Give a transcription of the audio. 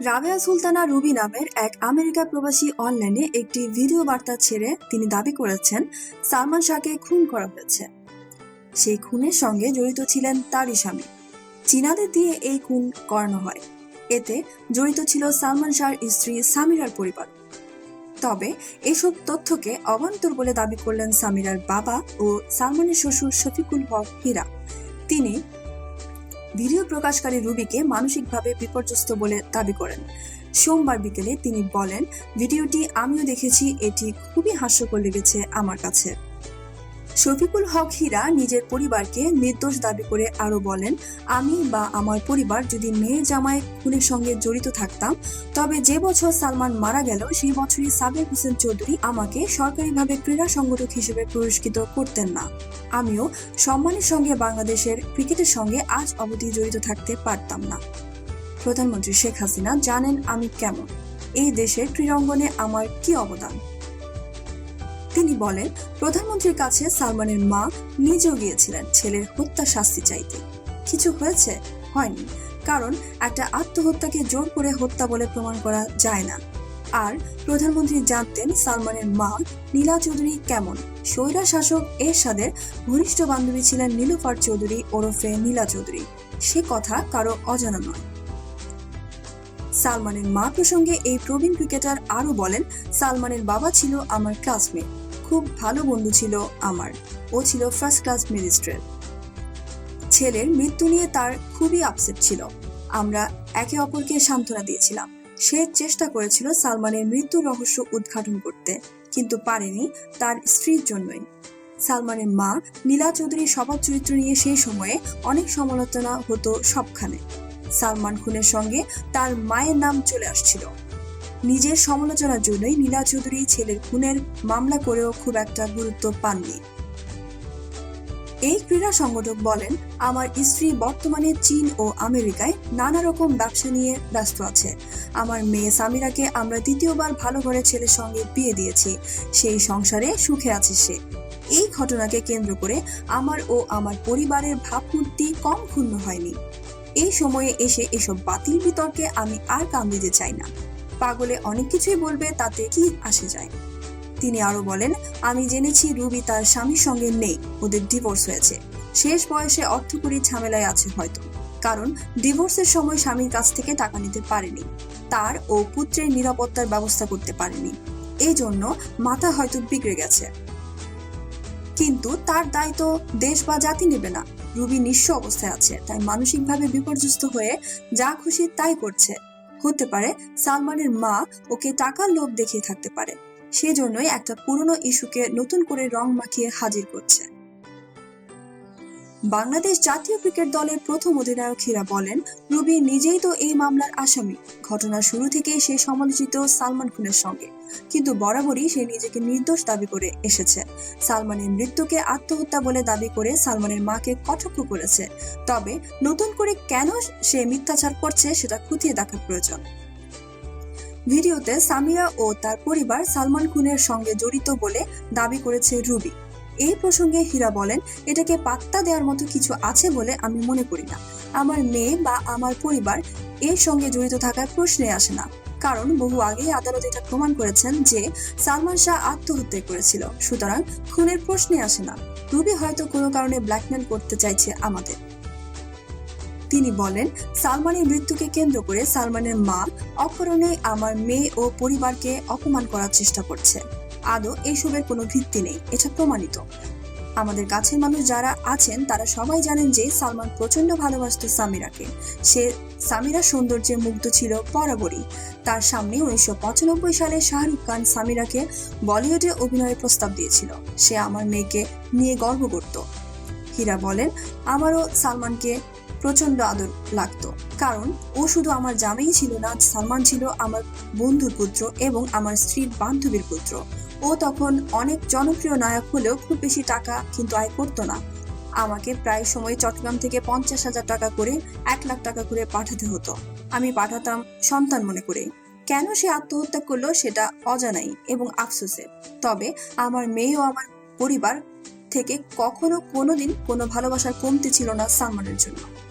Rabeya Sultana Ruby নামের এক America প্রবাসী অনলাইনে একটি ভিডিও বার্তা ছেড়ে তিনি দাবি করেছেন, সালমান শাহকে খুন করা হয়েছে। সেই খুনের সঙ্গে জড়িত ছিলেন তারই স্বামী। চীনাদের দিয়ে এই খুন করানো হয়। এতে জড়িত ছিল সালমান শাহর স্ত্রী সামিরার পরিবার। তবে এসব তথ্যকে অবান্তর বলে দাবি করলেন সামিরার বাবা ও সালমানের শ্বশুর শফিকুল হক হীরা। তিনি ভিডিও প্রকাশকারী রুবিকে মানসিকভাবে বিপর্যস্ত বলে দাবি করেন। সোমবার বিকেলে তিনি বলেন, ভিডিওটি আমিও দেখেছি, এটি খুবই হাস্যকর লেগেছে আমার কাছে। শফিকুল হক হীরা নিজের পরিবারকে নির্দোষ দাবি করে আরও বলেন, আমি বা আমার পরিবার যদি মেয়ে জামাই খুনের সঙ্গে জড়িত থাকতাম, তবে যে বছর সালমান মারা গেল, সেই বছরই সাবের হোসেন চৌধুরী আমাকে সরকারিভাবে ক্রীড়া সংগঠক হিসেবে পুরস্কৃত করতেন না। আমিও সম্মানের সঙ্গে বাংলাদেশের ক্রিকেটের সঙ্গে আজ অবধি জড়িত থাকতে পারতাম না। প্রধানমন্ত্রী শেখ হাসিনা জানেন আমি কেমন। এই দেশের ক্রীড়াঙ্গনে আমার কি অবদান? তিনি বলেন, প্রধানমন্ত্রীর কাছে সালমানের মা নিজেও গিয়েছিলেন ছেলের হত্যা শাস্তি চাইতে। কিছু হয়েছে? হয়নি, কারণ একটা আত্মহত্যাকে জোর করে হত্যা বলে প্রমাণ করা যায় না। আর প্রধানমন্ত্রী জানতেন সালমানের মা নীলা চৌধুরী কেমন। স্বৈরা শাসক এরশাদের ঘনিষ্ঠ বান্ধবী ছিলেন নীলুফার চৌধুরী, ওরফে নীলা চৌধুরী। সে কথা কারও অজানা নয়। সালমানের মা প্রসঙ্গে এই প্রবীণ ক্রিকেটার আরও বলেন, সালমানের বাবা ছিল আমার ক্লাসমেট। খুব ভালো বন্ধু ছিল আমার। ও ছিল ফার্স্ট ক্লাস ম্যাজিস্ট্রেট ছেলের মৃত্যু নিয়ে তার খুবই আপসেট ছিল। আমরা একে অপরকে সান্ত্বনা দিয়েছিলাম। সে চেষ্টা করেছিল সালমানের মৃত্যুর রহস্য উদ্ঘাটন করতে, কিন্তু পারেনি তার স্ত্রীর জন্যই। সালমানের মা নীলা চৌধুরীর স্বভাব চরিত্র নিয়ে সেই সময়ে অনেক সমালোচনা হতো সবখানে। সালমান খুনের সঙ্গে তার মায়ের নাম চলে আসছিল। নিজের সমালোচনার জন্যই নীলা চৌধুরী ছেলের খুনের মামলা করেও খুব একটা গুরুত্ব পাননি। এই ক্রীড়া সংগঠক বলেন, আমার স্ত্রী বর্তমানে চীন ও আমেরিকায় নানা রকম ব্যবসা নিয়ে ব্যস্ত আছে। আমার মেয়ে সামিরাকে আমরা দ্বিতীয়বার ভালো ঘরের ছেলের সঙ্গে বিয়ে দিয়েছি। সেই সংসারে সুখে আছে সে। এই ঘটনাকে কেন্দ্র করে আমার ও আমার পরিবারের ভাবমূর্তি কম ক্ষুণ্ণ হয়নি। এই সময়ে এসে এসব বাতিল বিতর্কে আমি আর কান দিতে চাই না। পাগলে অনেক কিছুই বলবে, তাতে কি আসে যায়? তিনি আরও বলেন, আমি জেনেছি রুবি তার স্বামীর সঙ্গে নেই, ওদের ডিভোর্স হয়েছে। শেষ বয়সে অর্থকরী ঝামেলায় আছে হয়তো, কারণ ডিভোর্সের সময় স্বামীর কাছ থেকে টাকা নিতে পারেনি। তার ও পুত্রের নিরাপত্তার ব্যবস্থা করতে পারেনি। এই জন্য মাথা হয়তো বিগড়ে গেছে। কিন্তু তার দায়িত্ব দেশ বা জাতি নেবে না। রুবি নিঃস্ব অবস্থায় আছে, তাই মানসিকভাবে বিপর্যস্ত হয়ে যা খুশি তাই করছে। হতে পারে সালমানের মা ওকে টাকার লোভ দেখিয়ে থাকতে পারে। সেজন্যই একটা পুরনো ইস্যুকে নতুন করে রং মাখিয়ে হাজির করছে। বাংলাদেশ জাতীয় ক্রিকেট দলের প্রথম অধিনায়ক হীরা বলেন, রুবি নিজেই তো এই মামলার আসামি। ঘটনার শুরু থেকেই সে সমালোচিত সালমান খুনের সঙ্গে। কিন্তু বরাবরই সে নিজেকে নির্দোষ দাবি করে এসেছে। সালমানের মৃত্যুকে আত্মহত্যা বলে দাবি করে সালমানের মাকে কটাক্ষ করেছে। তবে নতুন করে কেন সে মিথ্যাচার করছে সেটা খুঁটিয়ে দেখা প্রয়োজন। ভিডিওতে সামিয়া ও তার পরিবার সালমান খুনের সঙ্গে জড়িত বলে দাবি করেছে রুবি। এই প্রসঙ্গে হীরা বলেন, এটাকে পাত্তা দেওয়ার মতো কিছু আছে বলে আমি মনে করি না। আমার মেয়ে বা আমার পরিবার এর সঙ্গে জড়িত থাকার প্রশ্নে আসে না। কারণ বহু আগেই আদালত এটা প্রমাণ করেছেন যে সালমান শাহ আত্মহত্যা করেছিল। সুতরাং খুনের প্রশ্নে আসে না। রুবি হয়তো কোনো কারণে ব্ল্যাকমেল করতে চাইছে আমাদের। তিনি বলেন, সালমানের মৃত্যুকে কেন্দ্র করে সালমানের মা অপরণে আমার মেয়ে ও পরিবারকে অপমান করার চেষ্টা করছে। আদৌ এসবের কোনো ভিত্তি নেই, এটা প্রমাণিত। আমাদের কাছের মানুষ যারা আছেন, তারা সবাই জানেন যে সালমান প্রচণ্ড ভালোবাসত সামিরাকে। সে সামিরার সৌন্দর্যে মুগ্ধ ছিল বরাবরই। তার সামনে উনিশশো পঁচানব্বই সালে শাহরুখ খান সামিরাকে বলিউডে অভিনয়ের প্রস্তাব দিয়েছিল। সে আমার মেয়েকে নিয়ে গর্ব করত। হীরা বলেন, আমারও সালমানকে প্রচণ্ড আদর লাগতো। কারণ, ও শুধু আমার জামেই ছিল না সালমান ছিল আমার বন্ধুর পুত্র এবং আমার স্ত্রীর বান্ধবীর পুত্র। ও তখন অনেক জনপ্রিয় নায়ক হলেও খুব বেশি টাকা কিন্তু আয় করতো না। আমাকে প্রায় সময় চট্টগ্রাম থেকে পঞ্চাশ হাজার টাকা করে, এক লাখ টাকা করে পাঠাতে হতো। আমি পাঠাতাম সন্তান মনে করে। কেন সে আত্মহত্যা করল সেটা অজানাই এবং আফসোসে। তবে আমার মেয়ে ও আমার পরিবার থেকে কখনো কোনোদিন কোনো ভালোবাসার কমতি ছিল না সালমানের জন্য।